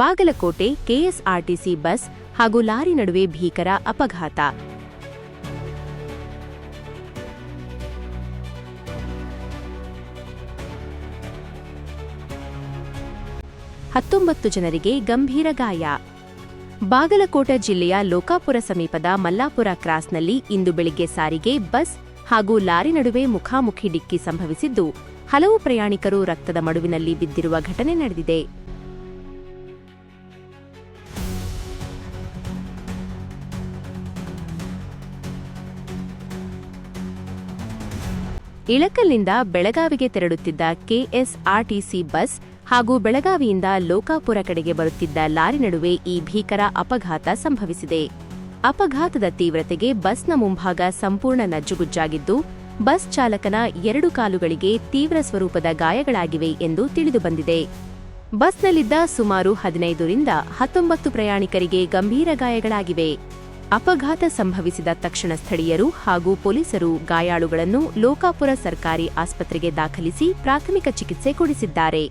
Bagalkot KSRTC bus ಹಾಗೂ lorry ನಡುವೆ ಭೀಕರ ಅಪಘಾತ. ಹತ್ತೊಂಬತ್ತು ಜನರಿಗೆ ಗಂಭೀರ ಗಾಯ. ಬಾಗಲಕೋಟ ಜಿಲ್ಲೆಯ ಲೋಕಾಪುರ ಸಮೀಪದ ಮಲ್ಲಾಪುರ ಕ್ರಾಸ್ನಲ್ಲಿ ಇಂದು ಬೆಳಿಗ್ಗೆ ಸಾರಿಗೆ ಬಸ್ ಹಾಗೂ ಲಾರಿ ನಡುವೆ ಮುಖಾಮುಖಿ ಡಿಕ್ಕಿ ಸಂಭವಿಸಿದ್ದು, ಹಲವು ಪ್ರಯಾಣಿಕರು ರಕ್ತದ ಮಡುವಿನಲ್ಲಿ ಬಿದ್ದಿರುವ ಘಟನೆ ನಡೆದಿದೆ. ಇಳಕಲ್ನಿಂದ ಬೆಳಗಾವಿಗೆ ತೆರಳುತ್ತಿದ್ದ ಕೆಎಸ್ಆರ್ಟಿಸಿ ಬಸ್ ಹಾಗೂ ಬೆಳಗಾವಿಯಿಂದ ಲೋಕಾಪುರ ಕಡೆಗೆ ಬರುತ್ತಿದ್ದ ಲಾರಿ ನಡುವೆ ಈ ಭೀಕರ ಅಪಘಾತ ಸಂಭವಿಸಿದೆ. ಅಪಘಾತದ ತೀವ್ರತೆಗೆ ಬಸ್ನ ಮುಂಭಾಗ ಸಂಪೂರ್ಣ ನಜ್ಜುಗುಜ್ಜಾಗಿದ್ದು, ಬಸ್ ಚಾಲಕನ ಎರಡು ಕಾಲುಗಳಿಗೆ ತೀವ್ರ ಸ್ವರೂಪದ ಗಾಯಗಳಾಗಿವೆ ಎಂದು ತಿಳಿದುಬಂದಿದೆ ಬಸ್ನಲ್ಲಿದ್ದ ಸುಮಾರು ಹದಿನೈದರಿಂದ ಹತ್ತೊಂಬತ್ತು ಪ್ರಯಾಣಿಕರಿಗೆ ಗಂಭೀರ ಗಾಯಗಳಾಗಿವೆ. ಅಪಘಾತ ಸಂಭವಿಸಿದ ತಕ್ಷಣ ಸ್ಥಳೀಯರು ಹಾಗೂ ಪೊಲೀಸರು ಗಾಯಾಳುಗಳನ್ನು ಲೋಕಾಪುರ ಸರ್ಕಾರಿ ಆಸ್ಪತ್ರೆಗೆ ದಾಖಲಿಸಿ ಪ್ರಾಥಮಿಕ ಚಿಕಿತ್ಸೆ ಕೊಡಿಸಿದ್ದಾರೆ.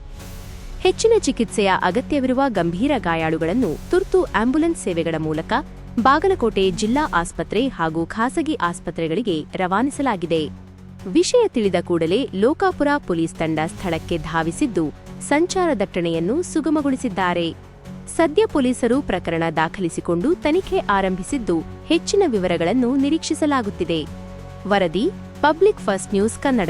ಹೆಚ್ಚಿನ ಚಿಕಿತ್ಸೆಯ ಅಗತ್ಯವಿರುವ ಗಂಭೀರ ಗಾಯಾಳುಗಳನ್ನು ತುರ್ತು ಆಂಬ್ಯುಲೆನ್ಸ್ ಸೇವೆಗಳ ಮೂಲಕ ಬಾಗಲಕೋಟೆ ಜಿಲ್ಲಾ ಆಸ್ಪತ್ರೆ ಹಾಗೂ ಖಾಸಗಿ ಆಸ್ಪತ್ರೆಗಳಿಗೆ ರವಾನಿಸಲಾಗಿದೆ. ವಿಷಯ ತಿಳಿದ ಕೂಡಲೇ ಲೋಕಾಪುರ ಪೊಲೀಸ್ ತಂಡ ಸ್ಥಳಕ್ಕೆ ಧಾವಿಸಿದ್ದು, ಸಂಚಾರ ದಟ್ಟಣೆಯನ್ನು ಸುಗಮಗೊಳಿಸಿದ್ದಾರೆ. ಸದ್ಯ ಪೊಲೀಸರು ಪ್ರಕರಣ ದಾಖಲಿಸಿಕೊಂಡು ತನಿಖೆ ಆರಂಭಿಸಿದ್ದು ಹೆಚ್ಚಿನ ವಿವರಗಳನ್ನು ನಿರೀಕ್ಷಿಸಲಾಗುತ್ತಿದೆ. ವರದಿ ಪಬ್ಲಿಕ್ ಫಸ್ಟ್ ನ್ಯೂಸ್ ಕನ್ನಡ.